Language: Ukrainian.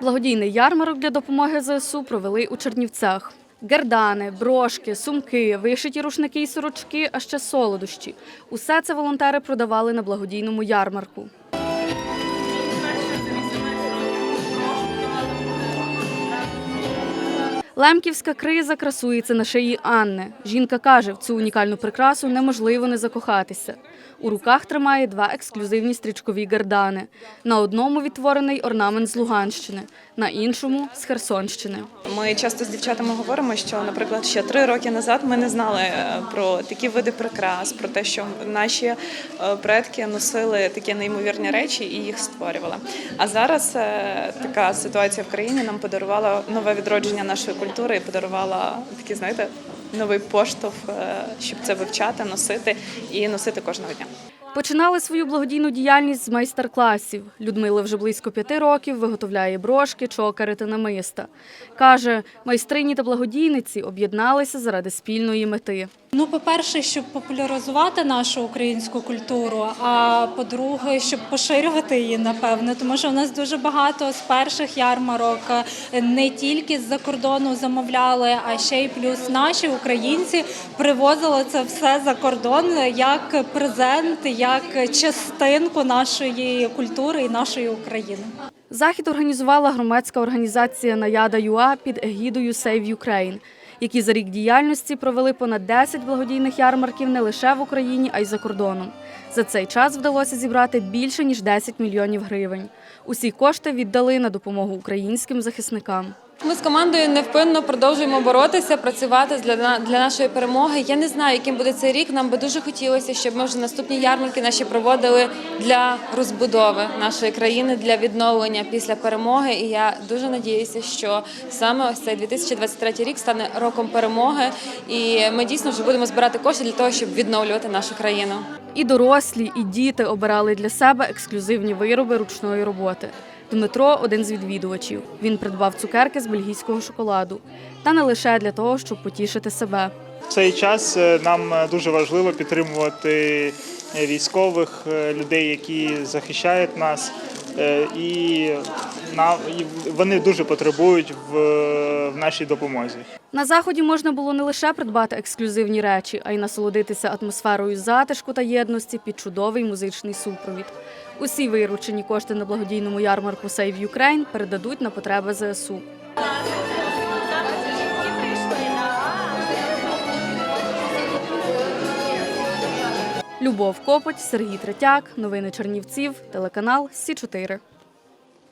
Благодійний ярмарок для допомоги ЗСУ провели у Чернівцях. Гердани, брошки, сумки, вишиті рушники і сорочки, а ще солодощі. Усе це волонтери продавали на благодійному ярмарку. Лемківська криза красується на шиї Анни. Жінка каже, в цю унікальну прикрасу неможливо не закохатися. У руках тримає два ексклюзивні стрічкові гардани. На одному відтворений орнамент з Луганщини, на іншому з Херсонщини. Ми часто з дівчатами говоримо, що, наприклад, ще три роки назад ми не знали е, про такі види прикрас, про те, що наші е, предки носили такі неймовірні речі і їх створювали. А зараз е, така ситуація в країні нам подарувала нове відродження нашої культури і подарувала такі, знаєте, новий поштовх, е, щоб це вивчати, носити і носити кожного дня. Починали свою благодійну діяльність з майстер-класів. Людмила вже близько п'яти років виготовляє брошки, чокери та намиста. Каже, майстрині та благодійниці об'єдналися заради спільної мети. Ну, по-перше, щоб популяризувати нашу українську культуру, а по-друге, щоб поширювати її, напевно, тому що у нас дуже багато з перших ярмарок е, не тільки з-за кордону замовляли, а ще й плюс наші українці привозили це все за кордон як презент, як частинку нашої культури і нашої України. Захід організувала громадська організація Наяда ЮА під егідою Save Ukraine, які за рік діяльності провели понад 10 благодійних ярмарків не лише в Україні, а й за кордоном. За цей час вдалося зібрати більше ніж 10 мільйонів гривень. Усі кошти віддали на допомогу українським захисникам. Ми з командою невпинно продовжуємо боротися, працювати для для нашої перемоги. Я не знаю, яким буде цей рік. Нам би дуже хотілося, щоб ми вже наступні ярмарки наші проводили для розбудови нашої країни, для відновлення після перемоги. І я дуже надіюся, що саме ось цей 2023 рік стане роком перемоги, і ми дійсно вже будемо збирати кошти для того, щоб відновлювати нашу країну. І дорослі, і діти обирали для себе ексклюзивні вироби ручної роботи. Дмитро один з відвідувачів. Він придбав цукерки з бельгійського шоколаду. Та не лише для того, щоб потішити себе. В цей час е, нам е, дуже важливо підтримувати е, військових людей, які захищають нас, і на- вони дуже потребують в нашій допомозі. На заході можна було не лише придбати ексклюзивні речі, а й насолодитися атмосферою затишку та єдності під чудовий музичний супровід. Усі виручені кошти на благодійному ярмарку Save Ukraine передадуть на потреби ЗСУ. Любов Копоть, Сергій Третяк, новини Чернівців, телеканал Сі 4